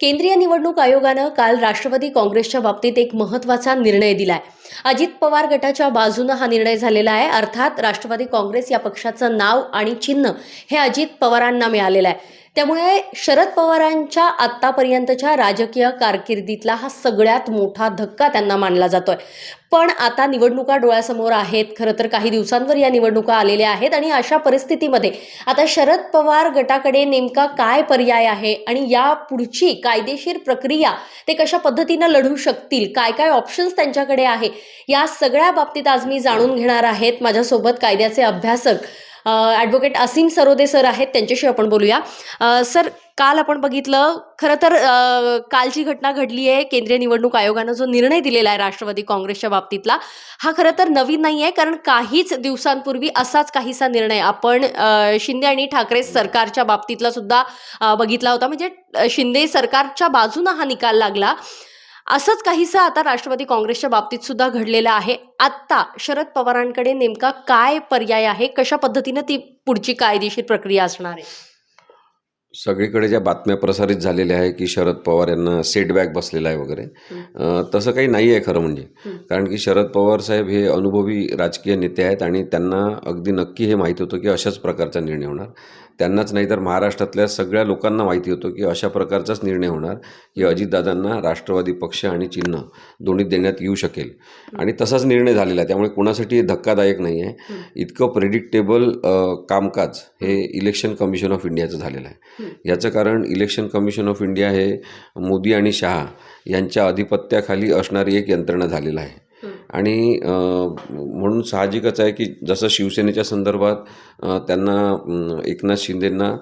केंद्रीय निवडणूक आयोगानं काल राष्ट्रवादी काँग्रेसच्या बाबतीत एक महत्त्वाचा निर्णय दिलाय. अजित पवार गटाच्या बाजूनं हा निर्णय झालेला आहे. अर्थात राष्ट्रवादी काँग्रेस या पक्षाचं नाव आणि चिन्ह हे अजित पवारांना मिळालेलं आहे. त्यामुळे शरद पवारांच्या आत्तापर्यंतच्या राजकीय कारकिर्दीतला हा सगळ्यात मोठा धक्का त्यांना मानला जातोय. पण आता निवडणुका डोळ्यासमोर आहेत. खरं तर काही दिवसांवर या निवडणुका आलेल्या आहेत आणि अशा परिस्थितीमध्ये आता शरद पवार गटाकडे नेमका काय पर्याय आहे आणि या पुढची कायदेशीर प्रक्रिया ते कशा पद्धतीनं लढू शकतील? काय काय ऑप्शन्स त्यांच्याकडे आहे? या सगळ्या बाबतीत आज मी जाणून घेणार आहेत. माझ्यासोबत कायद्याचे अभ्यासक ॲडव्होकेट असीम सरोदे सर आहेत त्यांच्याशी आपण बोलूया. सर काल आपण बघितलं खरं तर कालची घटना घडली आहे केंद्रीय निवडणूक आयोगानं जो निर्णय दिलेला आहे राष्ट्रवादी काँग्रेसच्या बाबतीतला हा खरं तर नवीन नाही आहे कारण काहीच दिवसांपूर्वी असाच काहीसा निर्णय आपण शिंदे आणि ठाकरे सरकारच्या बाबतीतला सुद्धा बघितला होता. म्हणजे शिंदे सरकारच्या बाजूनं हा निकाल लागला. असंच काहीसं आता राष्ट्रवादी काँग्रेसच्या बाबतीत सुद्धा घडलेलं आहे. आत्ता शरद पवारांकडे नेमका काय पर्याय आहे? कशा पद्धतीनं ती पुढची कायदेशीर प्रक्रिया असणार आहे? सगळीकडे ज्या बातम्या प्रसारित झालेल्या आहे की शरद पवार यांना सेटबॅक बसलेला आहे वगैरे तसं काही नाही आहे खरं म्हणजे. कारण की शरद पवार साहेब हे अनुभवी राजकीय नेते आहेत आणि त्यांना अगदी नक्की हे माहिती होतं की अशाच प्रकारचा निर्णय होणार. त्यांनाच नाही तर महाराष्ट्रातल्या सगळ्या लोकांना माहिती होतं की अशा प्रकारचाच निर्णय होणार की अजितदादांना राष्ट्रवादी पक्ष आणि चिन्ह दोन्ही देण्यात येऊ शकेल. आणि तसाच निर्णय झालेला आहे. त्यामुळे कोणासाठी हे धक्कादायक नाही आहे. इतकं प्रेडिक्टेबल कामकाज हे इलेक्शन कमिशन ऑफ इंडियाचं झालेलं आहे. याचं कारण इलेक्शन कमिशन ऑफ इंडिया हे मोदी आणि शहा यांच्या अधिपत्याखाली असणारी एक यंत्रणा झालेलं आहे. आणि म्हणून साहजिकच आहे की जसं शिवसेनेच्या संदर्भात त्यांना एकनाथ शिंदेंना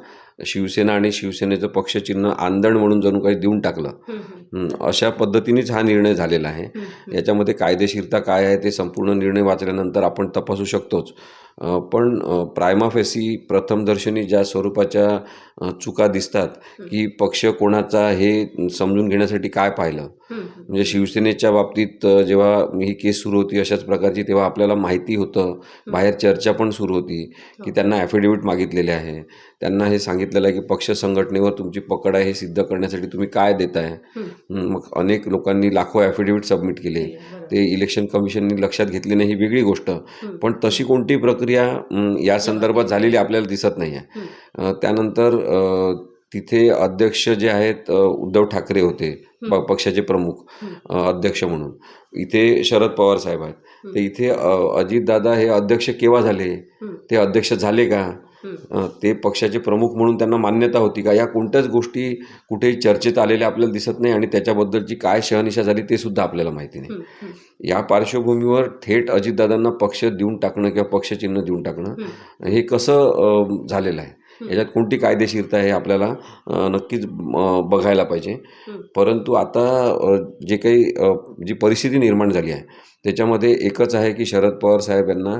शिवसेना आणि शिवसेनेचं पक्षचिन्ह आंदण म्हणून जणू काही देऊन टाकलं. अशा पद्धतीनेच हा निर्णय झालेला आहे. याच्यामध्ये कायदेशीरता काय आहे ते संपूर्ण निर्णय वाचल्यानंतर आपण तपासू शकतोच. पण प्रायमाफेसी प्रथमदर्शनी ज्या स्वरूपाच्या चुका दिसतात की पक्ष कोणाचा हे समजून घेण्यासाठी काय पाहिलं? म्हणजे शिवसेनेच्या बाबतीत जेव्हा ही केस सुरू होती अशाच प्रकारची तेव्हा आपल्याला माहिती होतं. बाहेर चर्चा पण सुरू होती की त्यांना ॲफिडेविट मागितलेले आहे. त्यांना हे सांगितलेलं आहे की पक्ष संघटनेवर तुमची पकड आहे हे सिद्ध करण्यासाठी तुम्ही काय देताय? हं, मग अनेक लोकांनी लाखो ॲफिडेविट सबमिट केले. ते इलेक्शन कमिशननी लक्षात घेतले नाही ही वेगळी गोष्ट. पण तशी कोणती प्रक्रिया या संदर्भात झालेली आपल्याला दिसत नाही आहे त्यानंतर तिथे अध्यक्ष जे आहेत उद्धव ठाकरे होते प- पक्षाचे प्रमुख अध्यक्ष म्हणून. इथे शरद पवार साहेब आहेत. तर इथे अजितदादा हे अध्यक्ष केव्हा झाले? ते अध्यक्ष झाले का? ते पक्षाचे प्रमुख म्हणून त्यांना मान्यता होती का? या कोणत्याच गोष्टी कुठेही चर्चेत आलेल्या आपल्याला दिसत नाही आणि त्याच्याबद्दलची काय शहनिशा झाली ते सुद्धा आपल्याला माहिती नाही. या पार्श्वभूमीवर थेट अजितदादांना पक्ष देऊन टाकणं किंवा पक्षचिन्ह देऊन टाकणं हे कसं झालेलं आहे? याच्यात कोणती कायदेशीरता आहे हे आपल्याला नक्कीच बघायला पाहिजे. परंतु आता जे काही जी परिस्थिती निर्माण झाली आहे त्याच्यामध्ये एकच आहे की शरद पवार साहेब यांना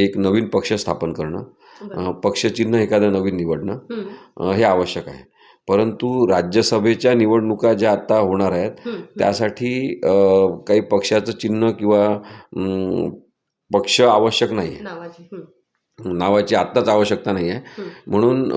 एक नवीन पक्ष स्थापन करणं. पक्षचिन्ह एखादं नवीन निवडणं हे आवश्यक आहे. परंतु राज्यसभेच्या निवडणुका ज्या आता होणार आहेत त्यासाठी काही पक्षाचं चिन्ह किंवा पक्ष आवश्यक नाही नावाची आत्ताच आवश्यकता नाही आहे म्हणून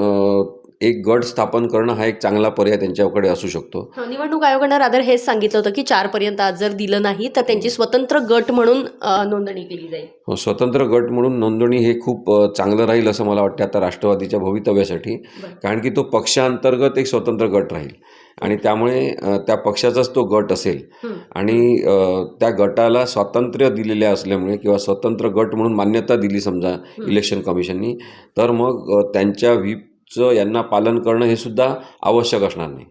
एक गट स्थापन करणं हा एक चांगला पर्याय त्यांच्याकडे असू शकतो. निवडणूक आयोगानं रादर हेच सांगितलं होतं की चार पर्यंत आज जर दिलं नाही तर त्यांची स्वतंत्र गट म्हणून नोंदणी केली जाईल. हो, स्वतंत्र गट म्हणून नोंदणी हे खूप चांगलं राहील असं मला वाटतं आता राष्ट्रवादीच्या भवितव्यासाठी. कारण की तो पक्षांतर्गत एक स्वतंत्र गट राहील. आणि त्यामुळे त्या पक्षाचाच तो गट असेल. हं. आणि त्या गटाला स्वातंत्र्य दिलेले असल्यामुळे किंवा स्वतंत्र गट म्हणून मान्यता दिली समजा इलेक्शन कमिशननी तर मग त्यांच्या यांना पालन करणं हे सुद्धा आवश्यक असणार नाही.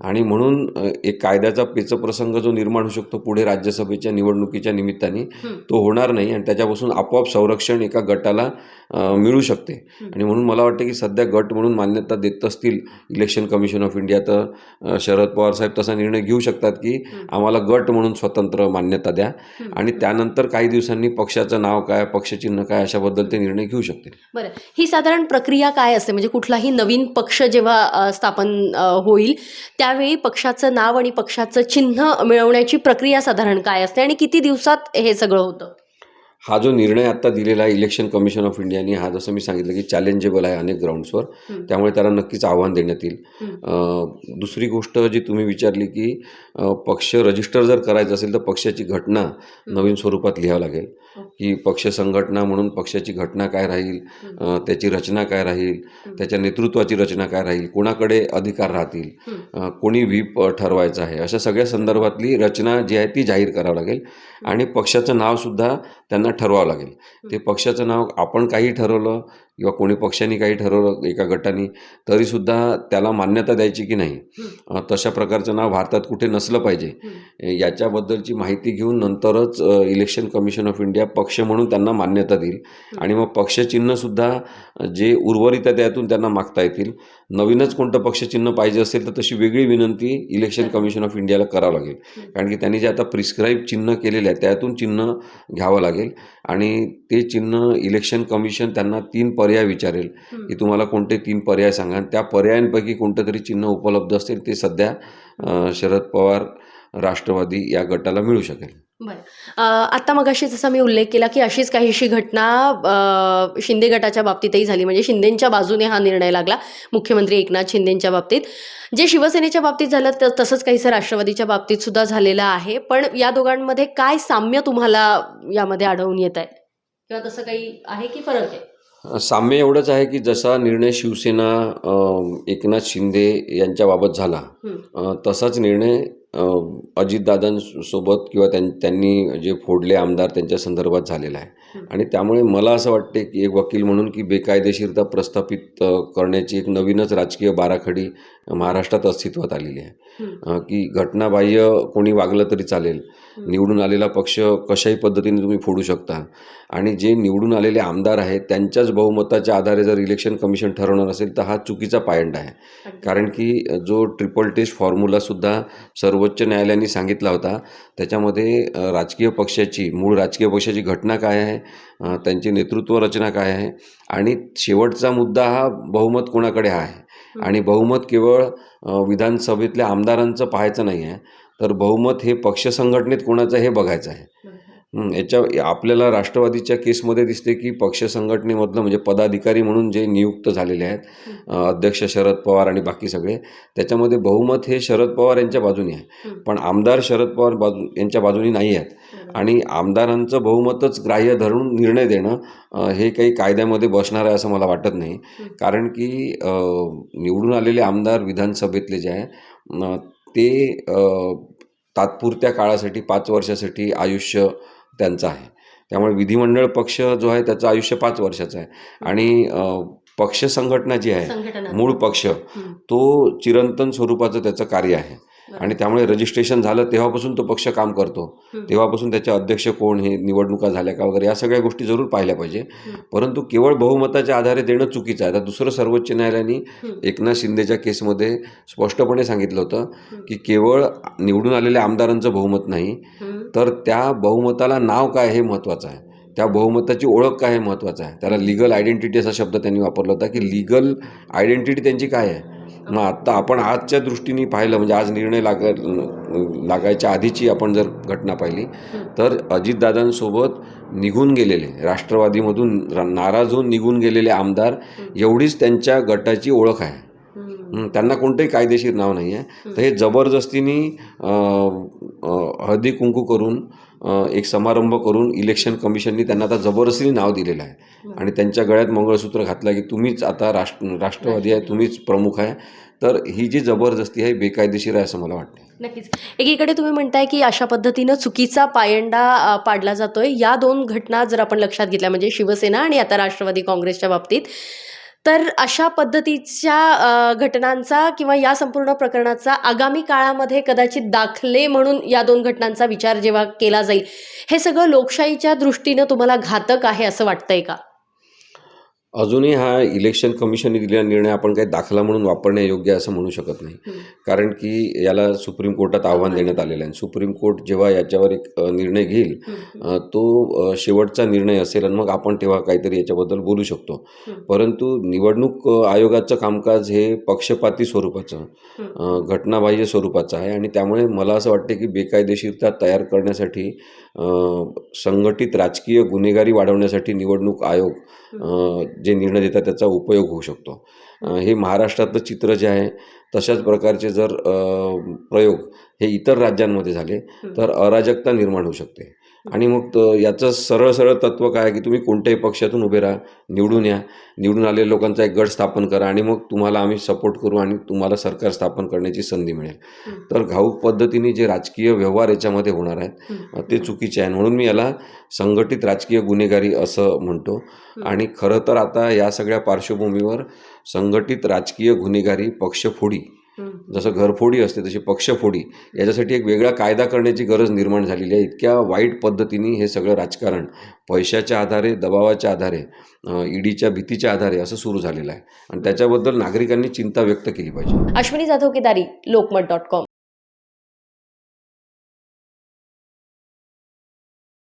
आणि म्हणून एक कायद्याचा पेचप्रसंग जो निर्माण होऊ शकतो पुढे राज्यसभेच्या निवडणुकीच्या निमित्ताने. तो होणार नाही आणि त्याच्यापासून आपोआप संरक्षण एका गटाला मिळू शकते. आणि म्हणून मला वाटतं की सध्या गट म्हणून मान्यता देत असतील इलेक्शन कमिशन ऑफ इंडिया तर शरद पवार साहेब तसा निर्णय घेऊ शकतात की आम्हाला गट म्हणून स्वतंत्र मान्यता द्या आणि त्यानंतर काही दिवसांनी पक्षाचं नाव काय पक्षचिन्ह काय अशाबद्दल ते निर्णय घेऊ शकतील. बरं. ही साधारण प्रक्रिया काय असते? म्हणजे कुठलाही नवीन पक्ष जेव्हा स्थापन होईल त्यावेळी पक्षाचं नाव आणि पक्षाचं चिन्ह मिळवण्याची प्रक्रिया साधारण काय असते आणि किती दिवसात हे सगळं होतं? हा जो निर्णय आत्ता दिलेला आहे इलेक्शन कमिशन ऑफ इंडियाने हा जसं मी सांगितलं की चॅलेंजेबल आहे अनेक ग्राउंड्सवर. त्यामुळे त्याला नक्कीच आव्हान देण्यात येईल. दुसरी गोष्ट जी तुम्ही विचारली की पक्ष रजिस्टर जर करायचं असेल तर पक्षाची घटना नवीन स्वरूपात लिहावं लागेल. की पक्ष संघटना म्हणून पक्षाची घटना काय राहील त्याची रचना काय राहील त्याच्या नेतृत्वाची रचना काय राहील कोणाकडे अधिकार राहतील कोणी व्हीप ठरवायचं आहे अशा सगळ्या संदर्भातली रचना जी आहे ती जाहीर करावं लागेल. आणि पक्षाचं नावसुद्धा त्यांना ठरवावं लागेल ते पक्षाचं नाव आपण काही ठरवलं किंवा कोणी पक्षाने काही ठरवलं एका गटाने तरीसुद्धा त्याला मान्यता द्यायची की नाही? तशा प्रकारचं नाव भारतात कुठे नसलं पाहिजे. याच्याबद्दलची माहिती घेऊन नंतरच इलेक्शन कमिशन ऑफ इंडिया पक्ष म्हणून त्यांना मान्यता देईल. आणि मग पक्षचिन्हसुद्धा जे उर्वरित आहे त्यातून त्यांना मागता येतील. नवीनच कोणतं पक्षचिन्ह पाहिजे असेल तर तशी वेगळी विनंती इलेक्शन कमिशन ऑफ इंडियाला करावं लागेल. कारण की त्यांनी जे आता प्रिस्क्राईब चिन्ह केलेलं आहे त्यातून चिन्ह घ्यावं लागेल. आणि ते चिन्ह इलेक्शन कमिशन त्यांना तीन पर्याय विचारेल. की तुम्हाला कोणते तीन पर्याय सांगा. आणि त्या पर्यायांपैकी कोणतं तरी चिन्ह उपलब्ध असेल ते सध्या शरद पवार राष्ट्रवादी या गटाला मिळू शकेल. बरं. आता मगाशी जसा मी उल्लेख केला की अशीच काहीशी घटना शिंदे गटाच्या बाबतीतही झाली. म्हणजे शिंदेंच्या बाजूने हा निर्णय लागला मुख्यमंत्री एकनाथ शिंदेंच्या बाबतीत. जे शिवसेनेच्या बाबतीत झालं तर तसंच काहीसं राष्ट्रवादीच्या बाबतीत सुद्धा झालेलं आहे. पण या दोघांमध्ये काय साम्य तुम्हाला यामध्ये आढळून येत आहे किंवा तसं काही आहे की फरक आहे? साम्य एवढंच आहे की जसा निर्णय शिवसेना एकनाथ शिंदे यांच्याबाबत झाला तसाच निर्णय अजितदादांसोबत किंवा त्यां त्यांनी जे फोडले आमदार त्यांच्या संदर्भात झालेला आहे. आणि त्यामुळे मला असं वाटते की एक वकील म्हणून की बेकायदेशीरता प्रस्थापित करण्याची एक नवीनच राजकीय बाराखडी महाराष्ट्रात अस्तित्वात आलेली आहे. की घटनाबाह्य कोणी वागलं तरी चालेल. निवडून आलेला पक्ष कशाही पद्धतीने तुम्ही फोडू शकता. आणि जे निवडून आलेले आमदार आहेत त्यांच्याच बहुमताच्या आधारे जर इलेक्शन कमिशन ठरवणार असेल तर हा चुकीचा पायंडा आहे. कारण की जो ट्रिपल टेस्ट फॉर्म्युलासुद्धा सर्वोच्च न्यायालयाने सांगितला होता त्याच्यामध्ये राजकीय पक्षाची मूळ राजकीय पक्षाची घटना काय आहे त्यांची नेतृत्व रचना काय आहे आणि शेवटचा मुद्दा हा बहुमत कोणाकडे हा आहे? आणि बहुमत केवळ विधानसभेतल्या आमदारांचं पाहायचं नाही आहे तर बहुमत हे पक्ष संघटनेत कोणाचं हे बघायचं आहे. याच्या आपल्याला राष्ट्रवादीच्या केसमध्ये दिसते की पक्ष संघटनेमधलं म्हणजे पदाधिकारी म्हणून जे नियुक्त झालेले आहेत अध्यक्ष शरद पवार आणि बाकी सगळे त्याच्यामध्ये बहुमत हे शरद पवार यांच्या बाजूने आहे. पण आमदार शरद पवार बाजू यांच्या बाजूने नाही आहेत. आणि आमदारांचं बहुमतच ग्राह्य धरून निर्णय देणं हे काही कायद्यामध्ये बसणार आहे असं मला वाटत नाही. कारण की निवडून आलेले आमदार विधानसभेतले जे आहे ते तात्पुरत्या काळासाठी पाच वर्षासाठी आयुष्य त्यांचं आहे. त्यामुळे विधिमंडळ पक्ष जो आहे त्याचं आयुष्य पाच वर्षाचं आहे. आणि पक्ष संघटना जी आहे मूळ पक्ष. तो चिरंतन स्वरूपाचं त्याचं कार्य आहे. आणि त्यामुळे रजिस्ट्रेशन झालं तेव्हापासून तो पक्ष काम करतो. तेव्हापासून त्याचे अध्यक्ष कोण हे निवडणुका झाल्या का वगैरे या सगळ्या गोष्टी जरूर पाहिल्या पाहिजे. परंतु केवळ बहुमताच्या आधारे देणं चुकीचं आहे आता दुसरं सर्वोच्च न्यायालयाने. एकनाथ शिंदेच्या केसमध्ये स्पष्टपणे सांगितलं होतं. की केवळ निवडून आलेल्या आमदारांचं बहुमत नाही. तर त्या बहुमताला नाव काय हे महत्त्वाचं आहे त्या बहुमताची ओळख काय हे महत्त्वाचं आहे त्याला लिगल आयडेंटिटी असा शब्द त्यांनी वापरला होता की लिगल आयडेंटिटी त्यांची काय आहे मग आत्ता आपण आजच्या दृष्टीने पाहिलं म्हणजे आज निर्णय लाग लागायच्या आधीची आपण जर घटना पाहिली तर अजितदादांसोबत निघून गेलेले राष्ट्रवादीमधून नाराज होऊन निघून गेलेले आमदार एवढीच त्यांच्या गटाची ओळख आहे. त्यांना कोणतंही कायदेशीर नाव नाही आहे. तर हे जबरदस्तीने हळदी कुंकू करून एक समारंभ करून इलेक्शन कमिशननी त्यांना आता जबरदस्तीने नाव दिलेलं आहे. आणि त्यांच्या गळ्यात मंगळसूत्र घातलं की तुम्हीच आता राष्ट्र राष्ट्रवादी आहे तुम्हीच प्रमुख आहे. तर ही जी जबरदस्ती आहे बेकायदेशीर आहे असं मला वाटतं नक्कीच. एकीकडे तुम्ही म्हणताय की अशा पद्धतीनं चुकीचा पायंडा पाडला जातोय. या दोन घटना जर आपण लक्षात घेतल्या म्हणजे शिवसेना आणि आता राष्ट्रवादी काँग्रेसच्या बाबतीत तर अशा पद्धतीच्या घटनांचा किंवा या संपूर्ण प्रकरणाचा आगामी काळामध्ये कदाचित दाखले म्हणून या दोन घटनांचा विचार जेव्हा केला जाईल हे सगळं लोकशाहीच्या दृष्टीनं तुम्हाला घातक आहे असं वाटतंय का? अजूनही हा इलेक्शन कमिशनने दिलेला निर्णय आपण काही दाखला म्हणून वापरण्यायोग्य असं म्हणू शकत नाही. कारण की याला सुप्रीम कोर्टात आव्हान देण्यात आलेलं आहे. सुप्रीम कोर्ट जेव्हा याच्यावर एक निर्णय घेईल तो शेवटचा निर्णय असेल आणि मग आपण तेव्हा काहीतरी याच्याबद्दल बोलू शकतो. परंतु निवडणूक आयोगाचं कामकाज हे पक्षपाती स्वरूपाचं घटनाबाह्य स्वरूपाचं आहे आणि त्यामुळे मला असं वाटते की बेकायदेशीरता तयार करण्यासाठी संघटित राजकीय गुन्हेगारी वाढवण्यासाठी निवडणूक आयोग जे निर्णय देतात त्याचा उपयोग होऊ शकतो. हे महाराष्ट्रातलं चित्र जे आहे तशाच प्रकारचे जर प्रयोग हे इतर राज्यांमध्ये झाले तर अराजकता निर्माण होऊ शकते. आणि मग त- याचं सरळ सरळ तत्व काय आहे की तुम्ही कोणत्याही पक्षातून उभे राहा निवडून या निवडून आलेल्या लोकांचा एक गट स्थापन करा आणि मग तुम्हाला आम्ही सपोर्ट करू आणि तुम्हाला सरकार स्थापन करण्याची संधी मिळेल. तर घाऊक पद्धतीने जे राजकीय व्यवहार याच्यामध्ये होणार आहेत. ते चुकीचे आहे म्हणून मी याला संघटित राजकीय गुन्हेगारी असं म्हणतो आणि खरं तर आता या सगळ्या पार्श्वभूमीवर संघटित राजकीय गुन्हेगारी पक्षफोडी. जसं घरफोडी असते तशी पक्षफोडी याच्यासाठी एक वेगळा कायदा करण्याची गरज निर्माण झालेली आहे. इतक्या वाईट पद्धतीने हे सगळं राजकारण पैशाच्या आधारे दबावाच्या आधारे ईडीच्या भीतीच्या आधारे असं सुरू झालेलं आहे. आणि त्याच्याबद्दल नागरिकांनी चिंता व्यक्त केली पाहिजे. Ashwini Jadhav Kedari Lokmat dot com